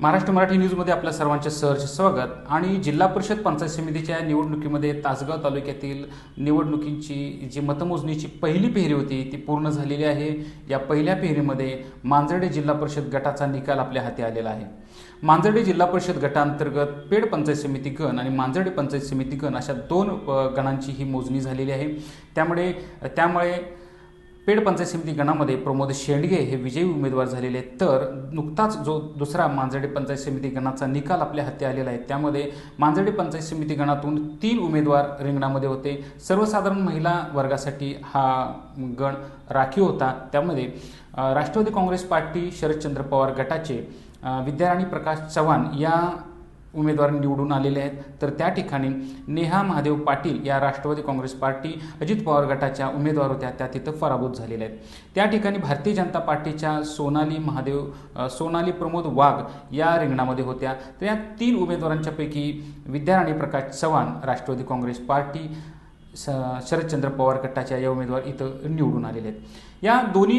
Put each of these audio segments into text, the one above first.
महाराष्ट्र मराठी न्यूजमध्ये आपल्या सर्वांचे सहर्ष स्वागत. आणि जिल्हा परिषद पंचायत समितीच्या निवडणुकीमध्ये तासगाव तालुक्यातील निवडणुकींची जी मतमोजणीची पहिली फेरी होती ती पूर्ण झालेली आहे. या पहिल्या फेरीमध्ये मांजर्डे जिल्हा परिषद गटाचा निकाल आपल्या हाती आलेला आहे. मांजर्डे जिल्हा परिषद गटांतर्गत पेड पंचायत समिती गण आणि मांजर्डे पंचायत समिती गण अशा दोन गणांची ही मोजणी झालेली आहे. त्यामुळे त्यामुळे पेड पंचायत समिती गणामध्ये प्रमोद शेंडगे हे विजयी उमेदवार झालेले तर नुकताच जो दुसरा मांजर्डे पंचायत समिती गणाचा निकाल आपल्या हाती आलेला आहे त्यामध्ये मांजर्डे पंचायत समिती गणातून तीन उमेदवार रिंगणामध्ये होते. सर्वसाधारण महिला वर्गासाठी हा गण राखीव होता. त्यामध्ये राष्ट्रवादी काँग्रेस पार्टी शरदचंद्र पवार गटाचे विद्याराणी प्रकाश चव्हाण या उमेदवार निवडून आलेले आहेत. तर त्या ठिकाणी नेहा महादेव पाटील या राष्ट्रवादी काँग्रेस पार्टी अजित पवार गटाच्या उमेदवार होत्या. त्या तिथं पराभूत झालेल्या आहेत. त्या ठिकाणी भारतीय जनता पार्टीच्या सोनाली महादेव सोनाली प्रमोद वाघ या रिंगणामध्ये होत्या. तर या तीन उमेदवारांच्यापैकी विद्याराणी प्रकाश चव्हाण राष्ट्रवादी काँग्रेस पार्टी स शरदचंद्र पवार गटाच्या या उमेदवार इथं निवडून आलेले आहेत. या दोन्ही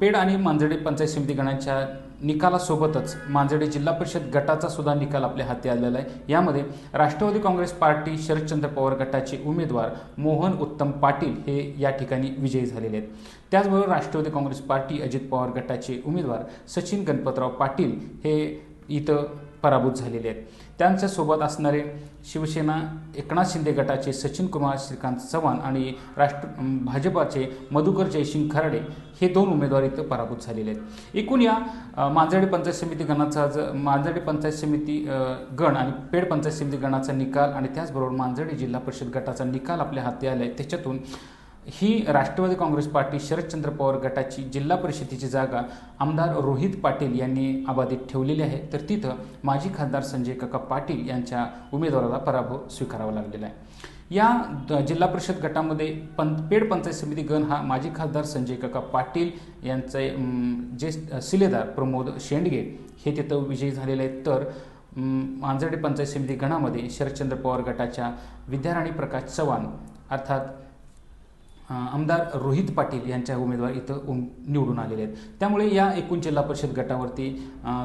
पेड आणि मांजडे पंचायत समिती गणांच्या निकालासोबतच मांजडे जिल्हा परिषद गटाचा सुद्धा निकाल आपल्या हाती आलेला आहे. यामध्ये राष्ट्रवादी काँग्रेस पार्टी शरदचंद्र पवार गटाचे उमेदवार मोहन उत्तम पाटील हे या ठिकाणी विजयी झालेले आहेत. त्याचबरोबर राष्ट्रवादी काँग्रेस पार्टी अजित पवार गटाचे उमेदवार सचिन गणपतराव पाटील हे इथं पराभूत झालेले आहेत. त्यांच्यासोबत असणारे शिवसेना एकनाथ शिंदे गटाचे सचिन कुमार श्रीकांत चव्हाण आणि राष्ट्र भाजपाचे मधुकर जयसिंग खराडे हे दोन उमेदवार इथं पराभूत झालेले आहेत. एकूण या अं, मांजर्डे पंचायत समिती गणाचा ज मांजर्डे पंचायत समिती गण आणि पेड पंचायत समिती गणाचा निकाल आणि त्याचबरोबर मांजर्डे जिल्हा परिषद गटाचा निकाल आपल्या हाती आला आहे त्याच्यातून ही राष्ट्रवादी काँग्रेस पार्टी शरदचंद्र पवार गटाची जिल्हा परिषदेची जागा आमदार रोहित पाटील यांनी अबाधित ठेवलेली आहे. तर तिथं माजी खासदार संजय काका पाटील यांच्या उमेदवाराला पराभव स्वीकारावा लागलेला आहे. या द- जिल्हा परिषद गटामध्ये पं पेड पंचायत समिती गण हा माजी खासदार संजय काका पाटील यांचे जे शिलेदार प्रमोद शेंडगे हे तिथं विजयी झालेले आहेत. तर मांजर्डे पंचायत समिती गणामध्ये शरदचंद्र पवार गटाच्या विद्याराणी प्रकाश चव्हाण अर्थात आमदार रोहित पाटील यांच्या उमेदवार इथं निवडून आलेले आहेत. त्यामुळे या एकूण जिल्हा परिषद गटावरती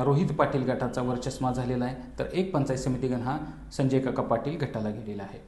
रोहित पाटील गटाचा वर्चस्मा झालेला आहे. तर एक पंचायत समिती गण हा संजय काका पाटील गटाला गेलेला आहे.